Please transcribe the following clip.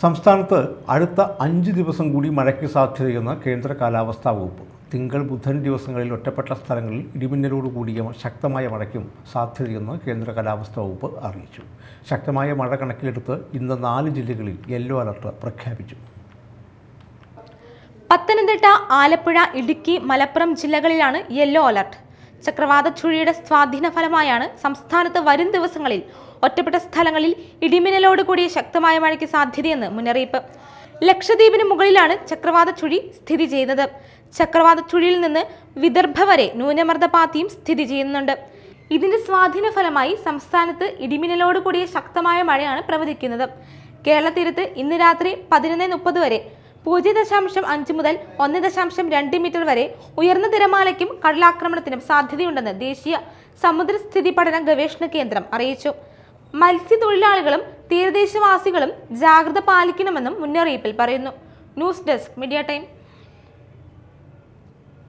സംസ്ഥാനത്ത് അടുത്ത അഞ്ച് ദിവസം കൂടി മഴയ്ക്ക് സാധ്യതയെന്ന് കേന്ദ്ര കാലാവസ്ഥാ വകുപ്പ്. തിങ്കൾ ബുധൻ ദിവസങ്ങളിൽ ഒറ്റപ്പെട്ട സ്ഥലങ്ങളിൽ ഇടിമിന്നലോട് കൂടിയ ശക്തമായ മഴയ്ക്കും സാധ്യതയെന്ന് കേന്ദ്ര കാലാവസ്ഥാ വകുപ്പ് അറിയിച്ചു. ശക്തമായ മഴ കണക്കിലെടുത്ത് ഇന്ന് നാല് ജില്ലകളിൽ യെല്ലോ അലർട്ട് പ്രഖ്യാപിച്ചു. പത്തനംതിട്ട ആലപ്പുഴ ഇടുക്കി മലപ്പുറം ജില്ലകളിലാണ് യെല്ലോ അലർട്ട്. ചക്രവാത ചുഴിയുടെ സ്വാധീന ഫലമായാണ് സംസ്ഥാനത്ത് വരും ദിവസങ്ങളിൽ ഒറ്റപ്പെട്ട സ്ഥലങ്ങളിൽ ഇടിമിന്നലോട് കൂടിയ ശക്തമായ മഴയ്ക്ക് സാധ്യതയെന്ന് മുന്നറിയിപ്പ്. ലക്ഷദ്വീപിന് മുകളിലാണ് ചക്രവാത ചുഴി സ്ഥിതി ചെയ്യുന്നത്. ചക്രവാത ചുഴിയിൽ നിന്ന് വിദർഭ വരെ ന്യൂനമർദ്ദപാത്തിയും സ്ഥിതി ചെയ്യുന്നുണ്ട്. ഇതിന്റെ സ്വാധീന ഫലമായി സംസ്ഥാനത്ത് ഇടിമിന്നലോട് കൂടിയ ശക്തമായ മഴയാണ് പ്രവചിക്കുന്നത്. കേരള തീരത്ത് ഇന്ന് രാത്രി പതിനൊന്ന് മുപ്പത് വരെ പൂജ്യം ദശാംശം അഞ്ച് മുതൽ ഒന്ന് ദശാംശം രണ്ട് മീറ്റർ വരെ ഉയർന്ന തിരമാലയ്ക്കും കടലാക്രമണത്തിനും സാധ്യതയുണ്ടെന്ന് ദേശീയ സമുദ്രസ്ഥിതി പഠന ഗവേഷണ കേന്ദ്രം അറിയിച്ചു. മത്സ്യത്തൊഴിലാളികളും തീരദേശവാസികളും ജാഗ്രത പാലിക്കണമെന്നും മുന്നറിയിപ്പിൽ പറയുന്നു. News desk media time.